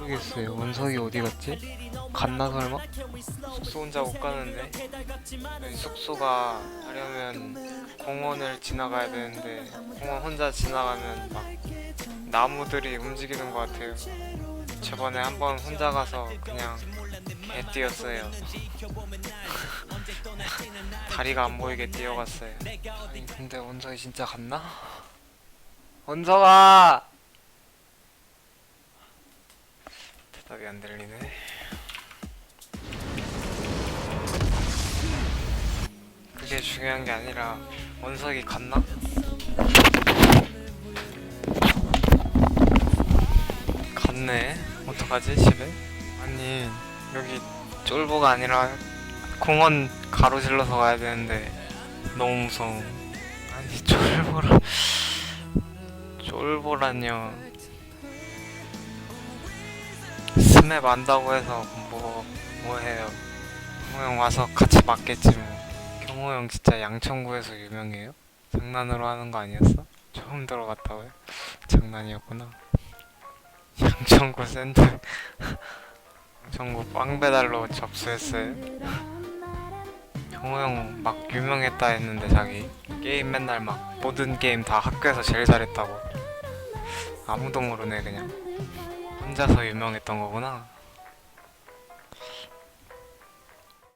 모르겠어요. 원석이 어디 갔지? 갔나 설마? 숙소 혼자 못 가는데 숙소가 가려면 공원을 지나가야 되는데 공원 혼자 지나가면 막 나무들이 움직이는 것 같아요. 저번에 한번 혼자 가서 그냥 개 뛰었어요. 다리가 안 보이게 뛰어갔어요. 아니 근데 원석이 진짜 갔나? 원석아! 답이 안 들리네. 그게 중요한 게 아니라 원석이 갔나? 갔네. 어떡하지 집에? 아니 여기 쫄보가 아니라 공원 가로질러서 가야 되는데 너무 무서워. 아니 쫄보라 쫄보란요. 맵 안다고 해서 뭐 뭐해요. 경호 형 와서 같이 맞겠지 뭐. 경호 형 진짜 양천구에서 유명해요? 장난으로 하는 거 아니었어? 처음 들어갔다고요? 장난이었구나. 양천구 샌드 양천구 빵 배달로 접수했어요. 경호 형 막 유명했다 했는데 자기 게임 맨날 막 모든 게임 다 학교에서 제일 잘했다고 아무도 모르네 그냥 혼자서 유명했던 거구나